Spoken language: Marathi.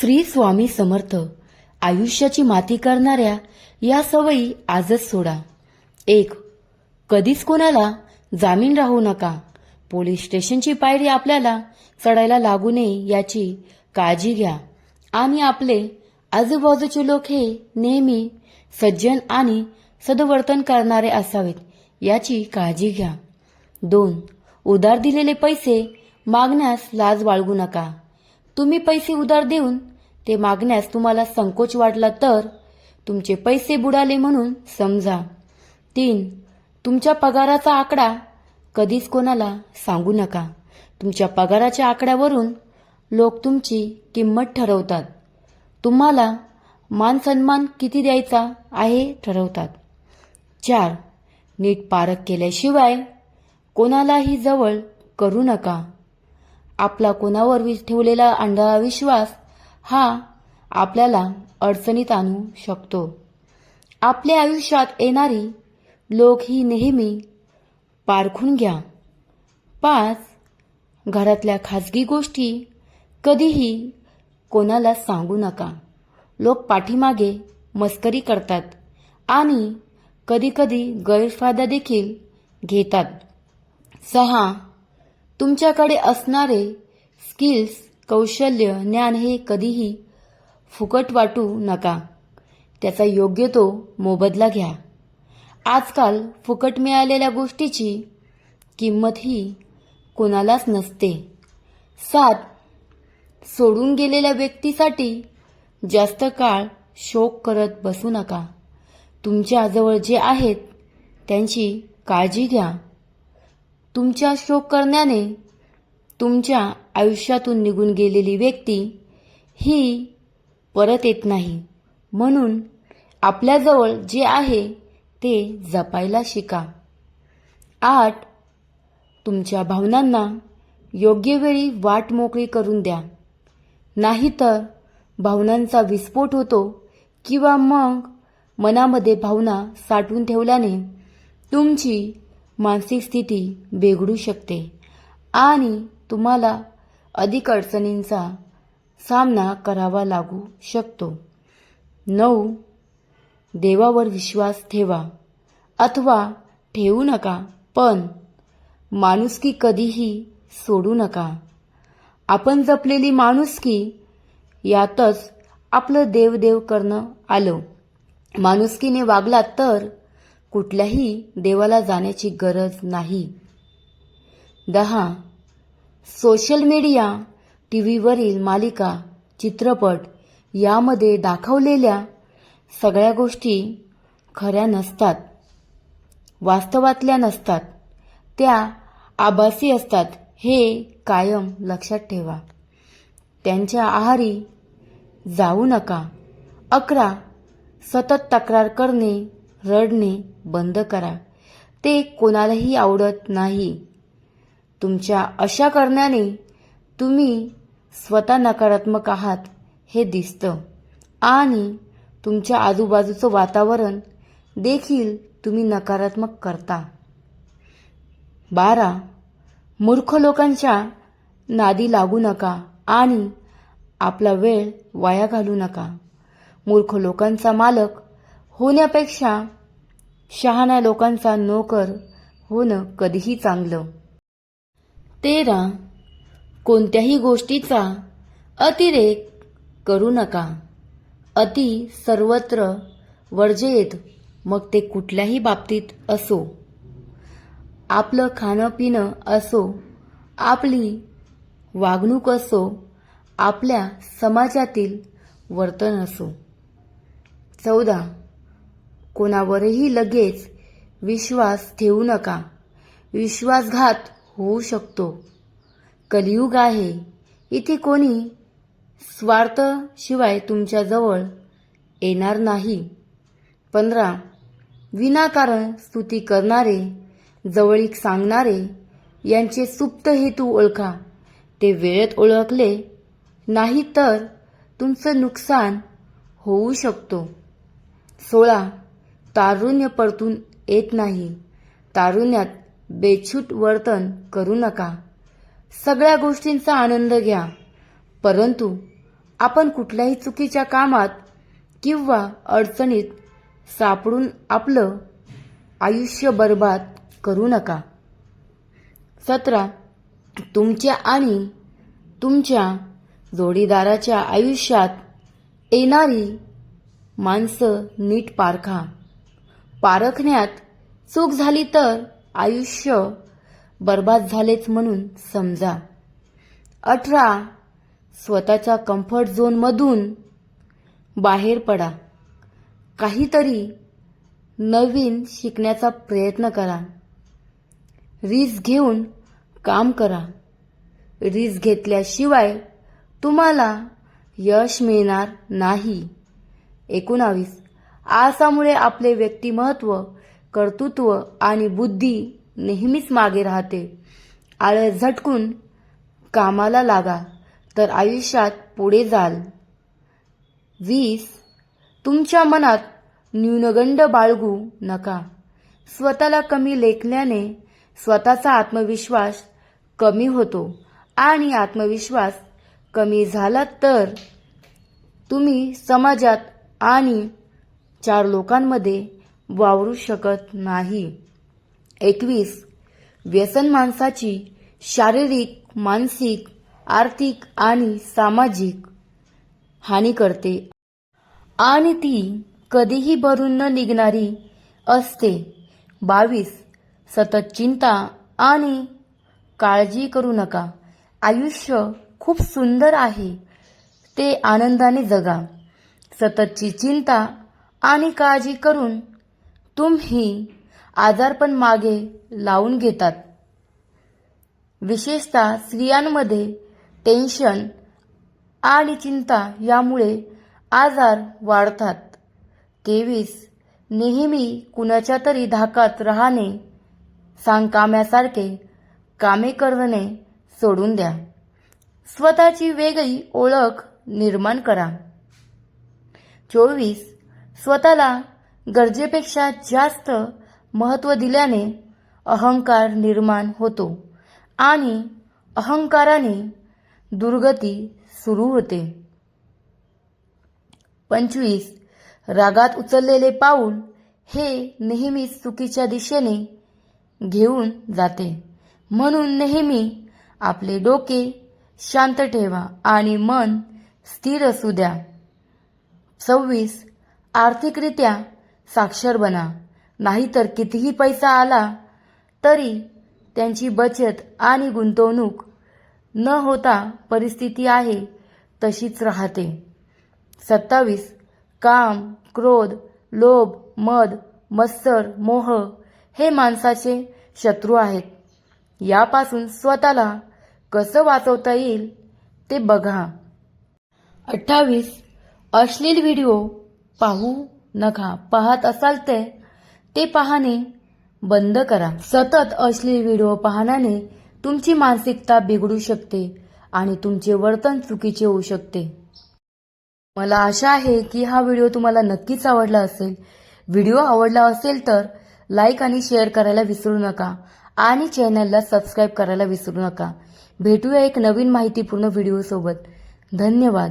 श्री स्वामी समर्थ. आयुष्याची माती करणाऱ्या या सवयी आजच सोडा. एक कधीच कोणाला जामीन राहू नका. पोलीस स्टेशनची पायरी आपल्याला चढायला लागू नये याची काळजी घ्या. आणि आपले आजूबाजूचे लोक हे नेहमी सज्जन आणि सदवर्तन करणारे असावेत याची काळजी घ्या. दोन उधार दिलेले पैसे मागण्यास लाज बाळगू नका. तुम्ही पैसे उधार देऊन ते मागण्यास तुम्हाला संकोच वाटला तर तुमचे पैसे बुडाले म्हणून समजा. तीन तुमच्या पगाराचा आकडा कधीच कोणाला सांगू नका. तुमच्या पगाराच्या आकड्यावरून लोक तुमची किंमत ठरवतात. तुम्हाला मान सन्मान किती द्यायचा आहे ठरवतात. चार नीट पारख केल्याशिवाय कोणालाही जवळ करू नका. आपला कोणावर ठेवलेला आंधळा विश्वास हा आपल्याला अडचणीत आणू शकतो. आपल्या आयुष्यात येणारी लोक ही नेहमी पारखून घ्या. पाच घरातल्या खाजगी गोष्टी कधीही कोणाला सांगू नका. लोक पाठीमागे मस्करी करतात आणि कधीकधी गैरफायदा देखील घेतात. सहा तुमच्याकडे असणारे स्किल्स कौशल्य ज्ञान हे कधीही फुकट वाटू नका. त्याचा योग्य तो मोबदला घ्या. आजकाल फुकट मिळालेल्या गोष्टीची किंमत ही कोणालाच नसते. सात सोडून गेलेल्या व्यक्तीसाठी जास्त काळ शोक करत बसू नका. तुमच्याजवळ जे आहेत त्यांची काळजी घ्या. तुमच्या शोक करण्याने तुमच्या आयुष्यातून निघून गेलेली व्यक्ती ही परत येत नाही. म्हणून आपल्याजवळ जे आहे ते जपायला शिका. आठ तुमच्या भावनांना योग्य वेळी वाट मोकळी करून द्या. नाहीतर भावनांचा विस्फोट होतो किंवा मग मनामध्ये भावना साठवून ठेवल्याने तुमची मानसिक स्थिती बिघडू शकते. आणि तुम्हाला अधिक अडचणींचा सामना करावा लागू शकतो. नऊ देवावर विश्वास ठेवा अथवा ठेवू नका पण माणुसकी कधीही सोडू नका. आपण जपलेली माणुसकी यातच आपलं देवदेव करणं आलं. माणुसकीने वागलात तर कुठल्याही देवाला जाण्याची गरज नाही. दहा सोशल मीडिया टी व्हीवरील मालिका चित्रपट यामध्ये दाखवलेल्या सगळ्या गोष्टी खऱ्या नसतात वास्तवातल्या नसतात. त्या आभासी असतात हे कायम लक्षात ठेवा. त्यांच्या आहारी जाऊ नका. अकरा सतत तक्रार करणे रडणे बंद करा. ते कोणालाही आवडत नाही. तुमच्या अशा करण्याने तुम्ही स्वतः नकारात्मक आहात हे दिसतं. आणि तुमच्या आजूबाजूचं वातावरण देखील तुम्ही नकारात्मक करता. बारा मूर्ख लोकांच्या नादी लागू नका आणि आपला वेळ वाया घालू नका. मूर्ख लोकांचा मालक होण्यापेक्षा शहाण्या लोकांचा नोकर होणं कधीही चांगलं. तेरा. कोणत्याही गोष्टीचा अतिरेक करू नका. अति सर्वत्र वर्जयेत मग ते कुठल्याही बाबतीत असो. आपलं खाणं पिणं असो आपली वागणूक असो आपल्या समाजातील वर्तन असो. चौदा. कोणावरही लगेच विश्वास ठेवू नका. विश्वासघात होऊ शकतो. कलियुग आहे. इथे कोणी स्वार्थशिवाय तुमच्याजवळ येणार नाही. पंधरा. विनाकारण स्तुती करणारे जवळीक सांगणारे यांचे सुप्त हेतू ओळखा. ते वेळेत ओळखले नाही तर तुमचं नुकसान होऊ शकतो. सोळा. तारुण्य परतून येत नाही. तारुण्यात बेछूट वर्तन करू नका. सगळ्या गोष्टींचा आनंद घ्या. परंतु आपण कुठल्याही चुकीच्या कामात किंवा अडचणीत सापडून आपलं आयुष्य बर्बाद करू नका. सतरा. तुमच्या आणि तुमच्या जोडीदाराच्या आयुष्यात येणारी माणसं नीट पारखा. पारखण्यात चूक झाली तर आयुष्य बर्बाद झालेच म्हणून समजा. अठरा स्वतःच्या कम्फर्ट झोनमधून बाहेर पडा. काहीतरी नवीन शिकण्याचा प्रयत्न करा. रिस्क घेऊन काम करा. रिस्क घेतल्याशिवाय तुम्हाला यश मिळणार नाही. एकोणावीस आसामुळे आपले व्यक्तिमत्व कर्तृत्व आणि बुद्धी नेहमीच मागे राहते. आळस झटकून कामाला लागा तर आयुष्यात पुढे जाल. वीस तुमच्या मनात न्यूनगंड बाळगू नका. स्वतःला कमी लेखल्याने स्वतःचा आत्मविश्वास कमी होतो आणि आत्मविश्वास कमी झाला तर तुम्ही समाजात आणि चार लोकांमध्ये वावरू शकत नाही. एकवीस व्यसन माणसाची शारीरिक मानसिक आर्थिक आणि सामाजिक हानी करते. आणि ती कधीही भरून न निघणारी असते. बावीस सतत चिंता आणि काळजी करू नका. आयुष्य खूप सुंदर आहे. ते आनंदाने जगा. सततची चिंता आणि काळजी करून तुम्ही आजारपण मागे लावून घेतात. विशेषतः स्त्रियांमध्ये टेन्शन आणि चिंता यामुळे आजार वाढतात. तेवीस नेहमी कुणाच्या तरी धाकात राहणे सांगकाम्यासारखे कामे करणे सोडून द्या. स्वतःची वेगळी ओळख निर्माण करा. चोवीस स्वतःला गरजेपेक्षा जास्त महत्त्व दिल्याने अहंकार निर्माण होतो आणि अहंकाराने दुर्गती सुरू होते. पंचवीस. रागात उचललेले पाऊल हे नेहमीच चुकीच्या दिशेने घेऊन जाते. म्हणून नेहमी आपले डोके शांत ठेवा आणि मन स्थिर असू द्या. सव्वीस. आर्थिकरित्या साक्षर बना. नाहीतर कितीही पैसा आला तरी त्यांची बचत आणि गुंतवणूक न होता परिस्थिती आहे तशीच राहते. सत्तावीस. काम क्रोध लोभ मद मत्सर मोह हे माणसाचे शत्रू आहेत. यापासून स्वतःला कसं वाचवता येईल ते बघा. अठ्ठावीस. अश्लील व्हिडिओ पाहू नका पाहत असाल ते ते पाहणे बंद करा. सतत अश्लील व्हिडिओ पाहण्याने तुमची मानसिकता बिघडू शकते आणि तुमचे वर्तन चुकीचे होऊ शकते. मला आशा आहे की हा व्हिडिओ तुम्हाला नक्कीच आवडला असेल. व्हिडिओ आवडला असेल तर लाईक आणि शेअर करायला विसरू नका आणि चॅनलला सबस्क्राईब करायला विसरू नका. भेटूया एक नवीन माहितीपूर्ण व्हिडिओसोबत. धन्यवाद.